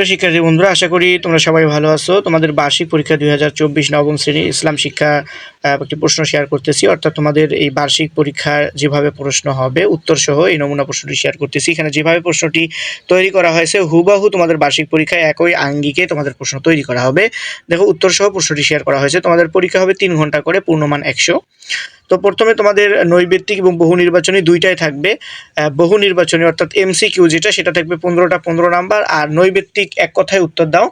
শিক্ষার্থী বন্ধুরা, আশা করি তোমরা সবাই ভালো আছো। তোমাদের বার্ষিক পরীক্ষা দুই হাজার চব্বিশ নবম শ্রেণি ইসলাম শিক্ষা একটি প্রশ্ন শেয়ার করতেছি। অর্থাৎ তোমাদের এই বার্ষিক পরীক্ষার যেভাবে প্রশ্ন হবে উত্তর সহ এই নমুনা প্রশ্নটি শেয়ার করতেছি। এখানে যেভাবে প্রশ্নটি তৈরি করা হয়েছে, হুবাহু তোমাদের বার্ষিক পরীক্ষায় একই আঙ্গিকে তোমাদের প্রশ্ন তৈরি করা হবে। দেখো উত্তর সহ প্রশ্নটি শেয়ার করা হয়েছে। তোমাদের পরীক্ষা হবে তিন ঘণ্টা করে, পূর্ণমান একশো। তো প্রথমে তোমাদের নৈবেত্তিক এবং বহু নির্বাচনী দুইটাই থাকবে। বহু নির্বাচনী অর্থাৎ এমসিকিউ যেটা, সেটা থাকবে পনেরোটা, পনেরো নাম্বার আর নৈবেত্তিক এক কথায় উত্তর দাও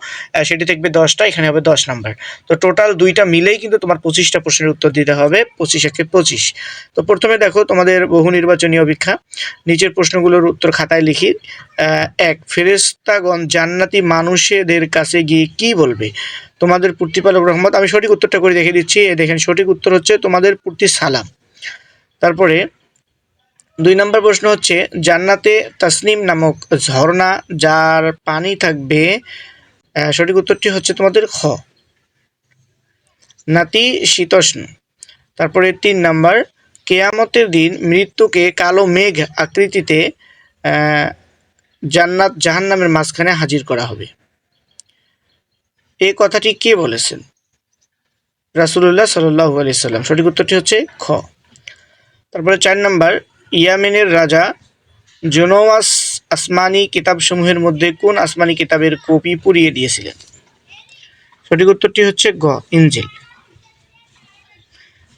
সেটি থাকবে দশটা, এখানে হবে দশ নাম্বার। তো টোটাল দুইটা মিলেই কিন্তু তোমার পঁচিশটা প্রশ্নের উত্তর দিতে হবে, পঁচিশ একে পঁচিশ। তো প্রথমে দেখো তোমাদের বহু নির্বাচনী অপেক্ষা। নিচের প্রশ্নগুলোর উত্তর খাতায় লিখি। এক ফেরেস্তাগণ জান্নাতি মানুষেদের কাছে গিয়ে কি বলবে? তোমাদের প্রতিপালক রহমত। আমি সঠিক উত্তরটা করে দেখে দিচ্ছি। এই দেখেন, সঠিক উত্তর হচ্ছে তোমাদের প্রতি সালাম। তারপরে দুই নম্বর প্রশ্ন হচ্ছে, জান্নাতে তাসনিম নামক ঝর্ণা যার পানি থাকবে সঠিক উত্তরটি হচ্ছে তোমাদের খ। নাতি শীতোষ্ণ। তারপরে তিন নাম্বার, কেয়ামতের দিন মৃত্যুকে কালো মেঘ আকৃতিতে জান্নাত জাহান্নামের মাঝখানে হাজির করা হবে। এই কথাটি কে বলেছেন? রাসুল্লাহ সাল্লাহ আলি সাল্লাম। সঠিক উত্তরটি হচ্ছে খ। তারপরে চার নম্বর, ইয়ামেনের রাজা জোনোয়াস আসমানি কিতাবসমূহের মধ্যে কোন আসমানি কিতাবের কপি পুড়িয়ে দিয়েছিলেন? সঠিক উত্তরটি হচ্ছে গ ইঞ্জিল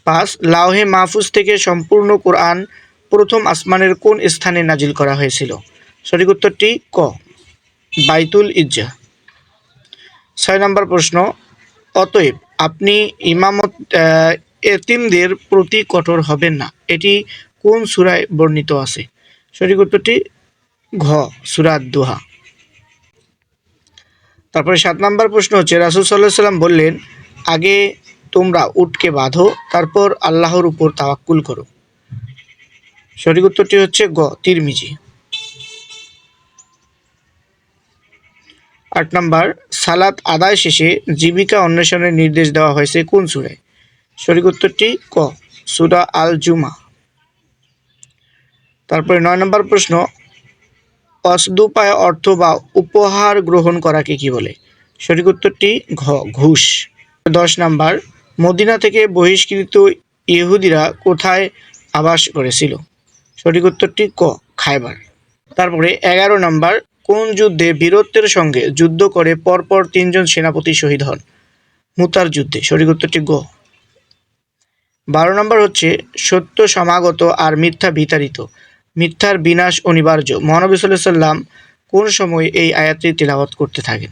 পাঁচ লাউহে মাহফুজ থেকে সম্পূর্ণ কোরআন প্রথম আসমানের কোন স্থানে নাজিল করা হয়েছিল? সঠিক উত্তরটি ক, বাইতুল ইজ্জা। ছয় নম্বর প্রশ্ন, অতএব আপনি ইমামত এতিমদের প্রতি কঠোর হবেন না। এটি কোন সুরায় বর্ণিত আছে? সঠিক উত্তরটি ঘ সুরাত দোহা তারপরে সাত নম্বর প্রশ্ন হচ্ছে, রাসুল সাল্লাহ সাল্লাম বললেন, আগে তোমরা উটকে বাঁধো, তারপর আল্লাহর উপর তাওয়াক্কুল করো। সঠিক উত্তরটি হচ্ছে গ, তিরমিজি। আট নম্বর, সালাত আদায় শেষে জীবিকা অন্বেষণের নির্দেশ দেওয়া হয়েছে কোন সুরায়? সঠিক উত্তরটি ক, সুরা আল জুমা তারপরে নয় নম্বর প্রশ্ন, অসদুপায় অর্থ বা উপহার গ্রহণ করাকে কি বলে? সঠিক উত্তরটি ঘ, ঘুষ। দশ নাম্বার, মদিনা থেকে বহিষ্কৃত ইহুদিরা কোথায় আবাস করেছিল? সঠিক উত্তরটি ক, খায়বার। তারপরে এগারো নাম্বার কোন যুদ্ধে বীরত্বের সঙ্গে যুদ্ধ করে পরপর তিনজন সেনাপতি শহীদ হন? মুতার যুদ্ধে, সঠিক উত্তরটি গ। বারো নম্বর হচ্ছে, সত্য সমাগত আর মিথ্যা বিতাড়িত। মিথ্যার বিনাশ অনিবার্য। মহানবী সাল্লাহ সাল্লাম কোন সময় এই আয়াতটি তেলাওয়াত করতে থাকেন?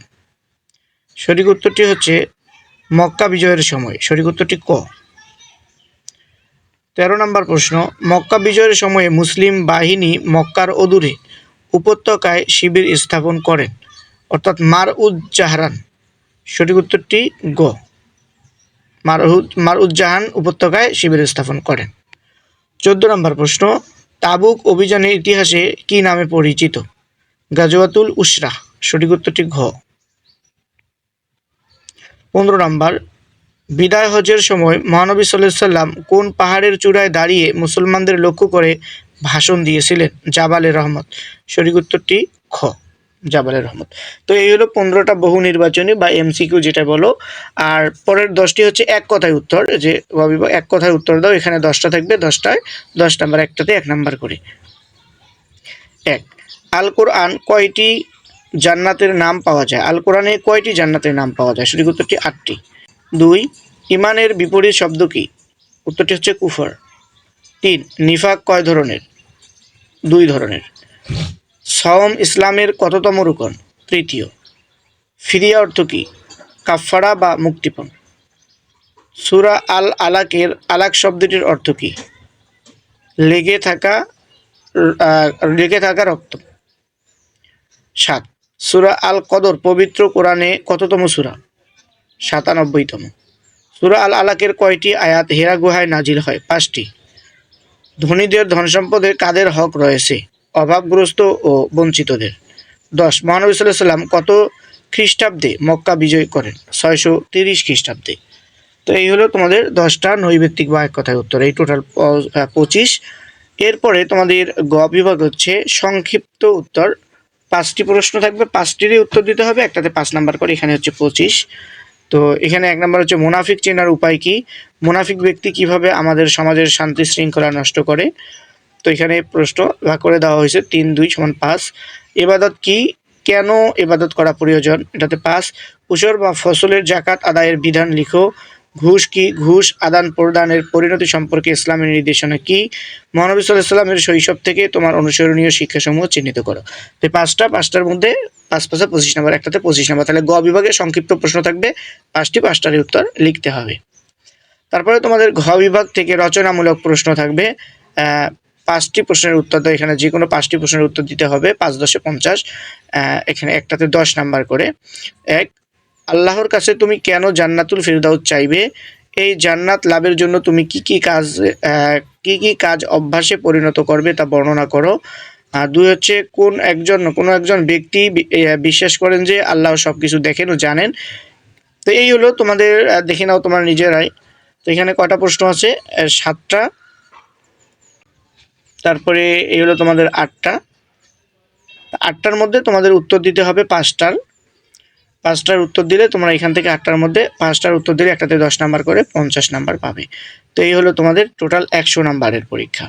সঠিক উত্তরটি হচ্ছে, মক্কা বিজয়ের সময়। সঠিক উত্তরটি ক। তেরো নম্বর প্রশ্ন, মক্কা বিজয়ের সময়ে মুসলিম বাহিনী মক্কার অদূরে উপত্যকায় শিবির স্থাপন করেন, অর্থাৎ মার উজ্জাহারান সঠিক উত্তরটি গ। মার উজ্জাহান উপত্যকায় শিবির স্থাপন করেন। চোদ্দ নম্বর প্রশ্ন, তাবুক অভিযানের ইতিহাসে কি নামে পরিচিত? গাজওয়াতুল উসরা সঠিক উত্তরটি ঘ। পনেরো নম্বর, বিদায় হজের সময় মহানবী সাল্লাম কোন পাহাড়ের চূড়ায় দাঁড়িয়ে মুসলমানদের লক্ষ্য করে ভাষণ দিয়েছিলেন জাবালে রহমত। সঠিক উত্তরটি খ জাবালে রহমত। তো এই হলো পনেরোটা বহু নির্বাচনী বা এমসিকিউ যেটা বলো। আর পরের দশটি হচ্ছে এক কথায় উত্তর, যে এক কথায় উত্তর দাও, এখানে দশটা থাকবে, দশটায় দশ নাম্বার একটাতে এক নাম্বার করে। এক, আল কোরআন কয়টি জান্নাতের নাম পাওয়া যায়? আল কোরআনে কয়টি জান্নাতের নাম পাওয়া যায়? সঠিক উত্তরটি আটটি। দুই ইমানের বিপরীত শব্দ কি? উত্তরটি হচ্ছে কুফর। তিন, নিফাক কয় ধরনের? দুই ধরনের। সওম ইসলামের কততম রুকন? তৃতীয়। ফিরিয়া অর্থ কী? কাফারা বা মুক্তিপণ? সুরা আল আলাকের আলাক শব্দটির অর্থ কী? লেগে থাকা লেগে থাকা রক্ত। সাত, সুরা আল কদর পবিত্র কোরআনে কততম সুরা? সাতানব্বইতম। সুরা আল আলাকের কয়টি আয়াত হেরা গুহায় নাজিল হয়? পাঁচটি। ধনীদের ধন সম্পদের কাদের হক রয়েছে? অভাবগ্রস্ত ও বঞ্চিতদের। দশ, মহানবী সাল্লাহ সাল্লাম কত খ্রিস্টাব্দে মক্কা বিজয় করেন? ছয়শো তিরিশ খ্রিস্টাব্দে। তো এই হলো তোমাদের দশটা নৈবেত্তিক বা এক কথায় উত্তর। এই টোটাল পঁচিশ। এরপরে তোমাদের গ বিভাগ হচ্ছে সংক্ষিপ্ত উত্তর। পাঁচটি প্রশ্ন থাকবে, পাঁচটিরই উত্তর দিতে হবে, একটাতে পাঁচ নাম্বার করে, এখানে হচ্ছে পঁচিশ। তো এখানে এক নম্বর হচ্ছে মুনাফিক চেনার উপায় কি? মুনাফিক ব্যক্তি কীভাবে আমাদের সমাজের শান্তি শৃঙ্খলা নষ্ট করে? তো এখানে প্রশ্ন ভাগ করে দেওয়া হয়েছে, তিন, দুই সমান পাঁচ। এবাদত কি? কেন এবাদত করা প্রয়োজন? এটাতে পাঁচ। উসর বা ফসলের জাকাত আদায়ের বিধান লিখো। ঘুষ কি, ঘুষ আদান প্রদানের পরিণতি সম্পর্কে ইসলামের নির্দেশনা কি? মহানবী সাল্লামের শৈশব থেকে তোমার অনুসরণীয় শিক্ষাসমূহ চিহ্নিত করো। তো পাঁচটা, পাঁচটার মধ্যে পাঁচ, পাঁচে পঁচিশ নাম্বার, একটাতে পঁচিশ নাম্বার। তাহলে গ বিভাগে সংক্ষিপ্ত প্রশ্ন থাকবে, পাঁচটি, পাঁচটারই উত্তর লিখতে হবে। তারপরে তোমাদের ঘ বিভাগ থেকে রচনামূলক প্রশ্ন থাকবে পাঁচটি প্রশ্নের উত্তর তো এখানে যে কোনো পাঁচটি প্রশ্নের উত্তর দিতে হবে, পাঁচ, দশে পঞ্চাশ এখানে একটাতে দশ নাম্বার করে। এক আল্লাহর কাছে তুমি কেন জান্নাতুল ফিরদাউস চাইবে? এই জান্নাত লাভের জন্য তুমি কি কি কাজ কি কি কাজ অভ্যাসে পরিণত করবে তা বর্ণনা করো। আর দুই হচ্ছে, কোন একজন, কোনো একজন ব্যক্তি বিশ্বাস করেন যে আল্লাহ সব কিছু দেখেন ও জানেন। তো এই হলো তোমাদের দেখে নাও তোমার নিজেরাই তো এখানে কয়টা প্রশ্ন আছে? সাতটা। তারপরে এই হলো তোমাদের আটটা। আটটার মধ্যে তোমাদের উত্তর দিতে হবে পাঁচটার। পাঁচটার উত্তর দিলে তোমরা এখান থেকে আটটার মধ্যে পাঁচটার উত্তর দিলে একটাতে দশ নাম্বার করে পঞ্চাশ নাম্বার পাবে। তো এই হলো তোমাদের টোটাল একশো নাম্বারের পরীক্ষা।